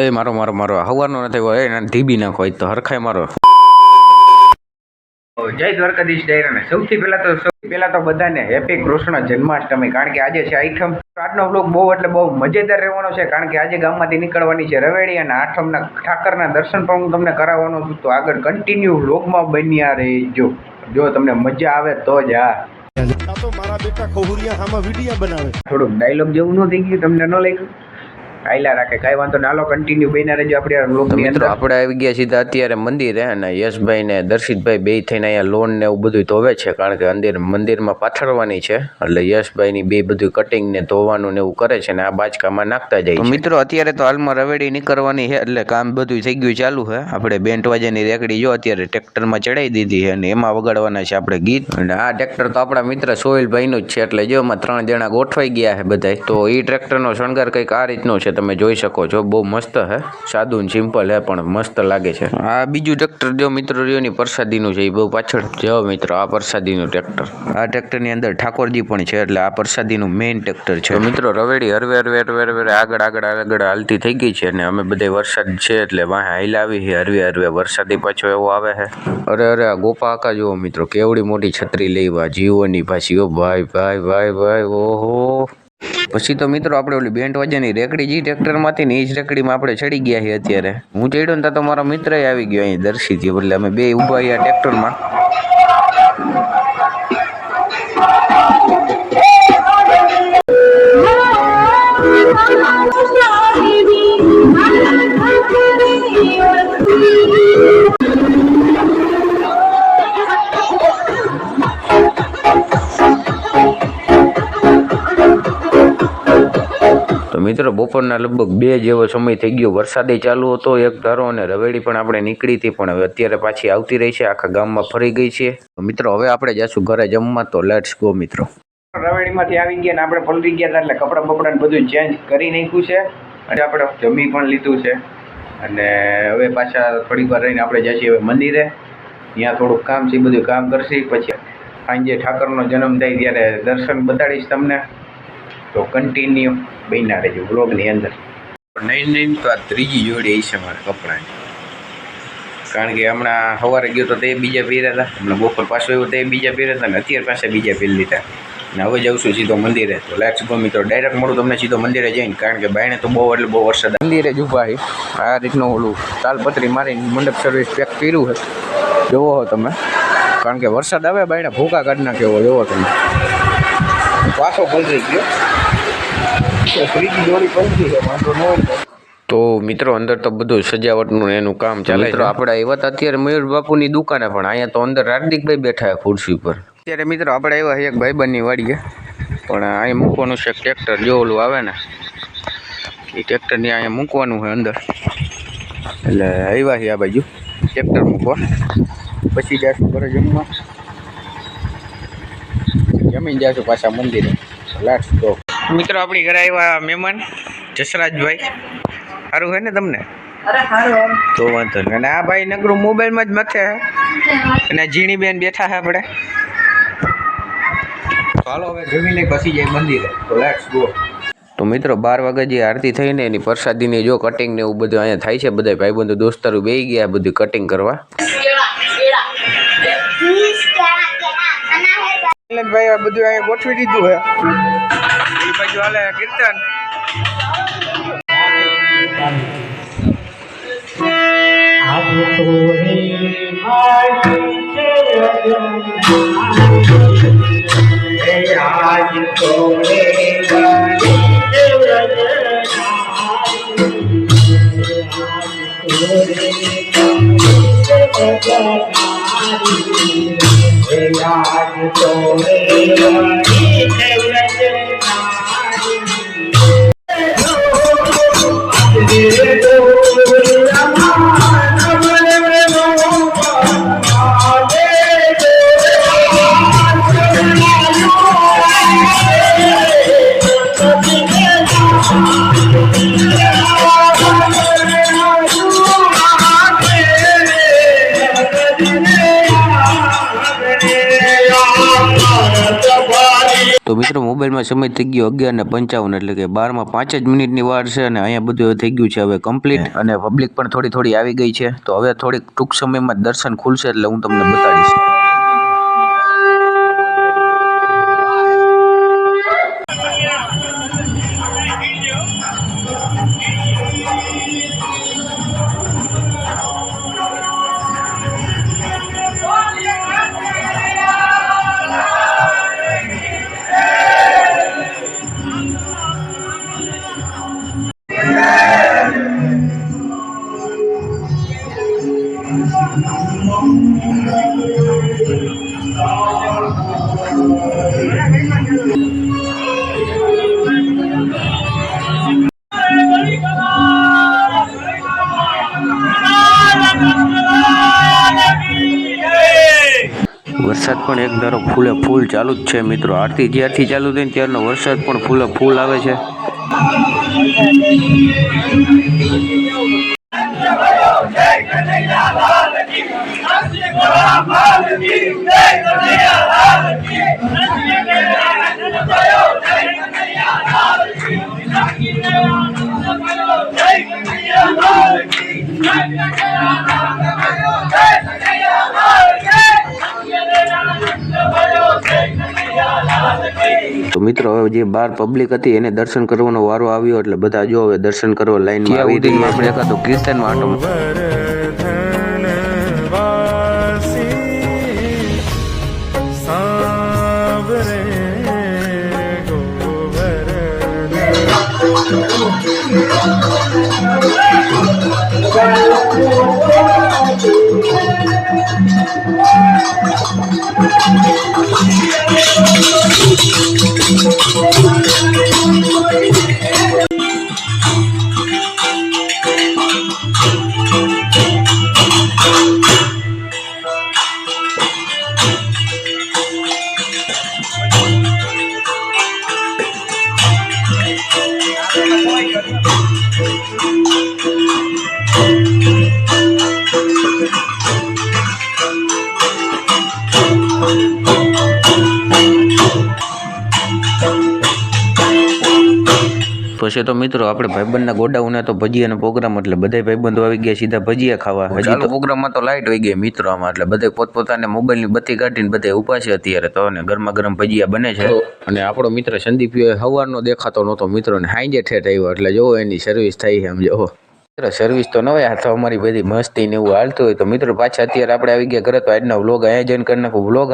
એ મારો મારો મારો. હવાનો નથી હોય એને ધીબી નાખો એ તો હરખાય મારો. જય દ્વારકાધીશ ડાયરાને સૌથી પહેલા તો સૌથી પહેલા તો બધાને હેપી કૃષ્ણ જન્માષ્ટમી કારણ કે આજે છે આઠમ. આજનો બ્લોગ બહુ એટલે બહુ મજેદાર રહેવાનો છે કારણ કે આજે ગામમાંથી નીકળવાની છે રવેડી અને આઠમના ઠાકરના દર્શન પણ હું તમને કરાવવાનો છું. તો આગળ કન્ટિન્યુ વ્લોગમાં બન્યા રહેજો. જો તમને મજા આવે તો જ આ. આ તો મારા બેટા ખહુરિયા આમાં વિડીયા બનાવે. થોડુંક ડાયલોગ જેવું ન થઈ ગયું તમને ન લાગ્યું? કાયલા રાખે કાંઈ વાંધો ના હાલો કન્ટિન્યુ બન્યા રહેજો આપણે તો મિત્રો અંદર. આપણે આવી ગયા સીધા અત્યારે મંદિરે અને યશભાઈ ને દર્શિતભાઈ બે થઈને અહીંયા લોન ને એવું બધું ધોવે છે કારણ કે અંદર મંદિરમાં પાથરવાની છે. એટલે યશભાઈની બે બધું કટિંગ ને ધોવાનું ને એવું કરે છે ને આ બાચકામાં નાખતા જાય મિત્રો અત્યારે તો હાલમાં રવેડી નીકળવાની છે એટલે કામ બધું થઈ ગયું ચાલુ છે. આપણે બેન્ટ વાજાની રેકડી જો અત્યારે ટ્રેક્ટરમાં ચડાવી દીધી છે અને એમાં વગાડવાના છે આપણે ગીત. અને આ ટ્રેક્ટર તો આપણા મિત્ર સોહિલભાઈનું જ છે એટલે જો એમાં ત્રણ જણા ગોઠવાઈ ગયા છે બધા તો એ ટ્રેક્ટરનો શણગાર કંઈક આ રીતનો છે તમે જોઈ શકો છો. બહુ મસ્ત હે. સાદું સિમ્પલ હે પણ મસ્ત લાગે છે. આ બીજું ટ્રેક્ટર જો મિત્રો રહ્યોની પ્રસાદીનું છે એ બહુ પાછળ જો મિત્રો આ પ્રસાદીનું ટ્રેક્ટર આ ટ્રેક્ટરની અંદર ઠાકોરજી પણ છે એટલે આ પ્રસાદીનું મેઇન ટ્રેક્ટર છે. મિત્રો રવેડી હરવે હરવે હરવે હરવે આગળ આગળ આગળ હાલતી થઈ ગઈ છે અને અમે બધે વરસાદ છે એટલે વાંહે હાઈલાવી છે હરવે હરવે વરસાદી પાછો એવો આવે છે. અરે અરે આ ગોપા આકા જુઓ મિત્રો કેવડી મોટી છત્રી લેવા જીવોની પાછી ઓ ભાઈ ભાઈ ભાઈ ભાઈ ઓહો. પછી તો મિત્રો આપણે ઓલી બેન્ટ વાજાની રેકડી, જી ટ્રેક્ટરમાંથી ને એ જ રેકડીમાં આપણે ચડી ગયા છીએ અત્યારે. હું ચડ્યો ને તો મારો મિત્ર આવી ગયો અહીં દર્શિત એટલે અમે બે ઊભા અહીંયા ટ્રેક્ટરમાં. મિત્રો, બપોરના લગભગ બે જેવો સમય થઈ ગયો. વરસાદે ચાલુ હતો એક ધારો અને રવેડી પણ આપણે નીકળી હતી, પણ હવે અત્યારે પાછી આવતી રહી છે, આખા ગામમાં ફરી ગઈ છે. મિત્રો, હવે આપણે જઈશું ઘરે જમવા, તો લેટ્સ ગો મિત્રો. રવેડીમાંથી આવી ગયા ને આપણે ફરી ગયા હતા એટલે કપડાં બપડા બધું ચેન્જ કરી નાખ્યું છે. અને આપણે જમી પણ લીધું છે. અને હવે પાછા થોડીક વાર રહીને આપણે જઈએ હવે મંદિરે. ત્યાં થોડુંક કામ છે બધું કામ કરશે. પછી સાંજે ઠાકરનો જન્મ થાય ત્યારે દર્શન બતાડીશ તમને. તો કન્ટિન્યુ બન્યા રહેજો બ્લોગની અંદર. નહીં નહીં તો આ ત્રીજી જોડી આવી છે મારા કપડાની. કારણ કે હમણાં સવારે ગયો તો તે બીજા પહેર્યા હતા. હમણાં બપોર પાછો આવ્યો તે બીજા પહેર્યા હતા ને અત્યારે પાસે બીજા પહેરી લીધા. ને હવે જાઉં છું સીધો મંદિરે. તો લેટ્સ ગો મિત્રો ડાયરેક્ટ મળું તમને સીધો મંદિરે જઈને. કારણ કે બાયણે તો બહુ એટલે બહુ વરસાદ. મંદિરે જ ઊભા છે આ રીતનું ઓલું તાલપત્રી મારીને મંડપ સર્વિસ પેક કર્યું છે જોવો હો તમે. કારણ કે વરસાદ આવે બાયણે ભૂકા કાઢી નાખ્યો જોવો તમે. પાછો પલરી ગયો. તો ત્રીજી જોડી પલરી છે વાંધો ન હોય તો. તો મિત્રો અંદર તો બધું સજાવટનું એનું કામ ચાલે મિત્રો આપણે આવ્યા હતા અત્યારે મયુર બાપુની દુકાને પણ અહીંયા તો અંદર હાર્દિકભાઈ બેઠા છે ખુરશી પર અત્યારે મિત્રો આપણે આવ્યા એક એક ભાઈબંધની વાડીએ. પણ અહીંયા મૂકવાનું છે ટ્રેક્ટર જો ઓલું આવે ને એ ટ્રેક્ટરની અહીંયા મૂકવાનું છે અંદર. એટલે આવ્યા છે આ બાજુ ટ્રેક્ટર મૂકવા. પછી જઈશું ઘરે જમવા. જમીન જઈશું પાછા મંદિરે. લાસ્ટ ગો મિત્રો આપણી ઘરે આવ્યા મહેમાન જસરાજભાઈ. સારું છે ને તમને? તો વાંધો નહીં. અને આ ભાઈ નકરું મોબાઈલમાં જ મથે અને ઝીણી બેન બેઠા છે આપણે. ચાલો હવે જમી લઈ પછી જાય મંદિરે. તો લેટ્સ ગો તો મિત્રો બાર વાગે જે આરતી થઈને એની પ્રસાદીની જો કટિંગ ને એવું બધું અહીંયા થાય છે બધા ભાઈબંધો દોસ્તારો બે ગયા બધું કટિંગ કરવા. ભાઈ આ બધું અહીંયા ગોઠવી દીધું એ બાજુ હાલે કીર્તન Yeah. તો મિત્રો મોબાઈલમાં સમય થઈ ગયો અગિયાર ને પંચાવન એટલે કે બારમાં પાંચ જ મિનિટની વાર છે અને અહીંયા બધું થઈ ગયું છે હવે કમ્પ્લીટ અને પબ્લિક પણ થોડી થોડી આવી ગઈ છે. તો હવે થોડીક ટૂંક સમયમાં દર્શન ખુલશે એટલે હું તમને બતાડીશ. વરસાદ પણ એક ધારો ફૂલે ફૂલ ચાલુ જ છે મિત્રો. આરતી જ્યારથી ચાલુ થઈ ને ત્યારનો વરસાદ પણ ફૂલે ફૂલ આવે છે. તો મિત્રો હવે જે બાર પબ્લિક હતી એને દર્શન કરવાનો વારો આવ્યો એટલે બધા જો હવે દર્શન કરવા લાઈનમાં આવી રહી આપણે એકાદો કીર્તનમાં આટો પછી તો મિત્રો આપણે ભાઈબંધના ગોડાઉને તો ભજીયાનો પ્રોગ્રામ એટલે બધા ભાઈબંધો આવી ગયા સીધા ભજીયા ખાવા. હજી તો પ્રોગ્રામમાં તો લાઈટ હોય ગઈ મિત્રો આમાં એટલે બધે પોતપોતાને મોબાઈલની બત્તી કાઢીને બધે ઊભા છે અત્યારે તો અને ગરમા ગરમ ભજીયા બને છે. અને આપણો મિત્ર સંદીપ સવારનો દેખાતો નહોતો મિત્રો ને હાંજે ઠેઠ આવ્યો એટલે જોવો એની સર્વિસ થઈ છે આમ જોવો. મિત્રો સર્વિસ તો નવાય હોય તો અમારી બધી મસ્તી ને એવું હાલતું હોય તો મિત્રો પાછા અત્યારે આપણે આવી ગયા ઘરે તો આજના વ્લોગ અહીંયા જઈને કરી નાખું. વ્લોગ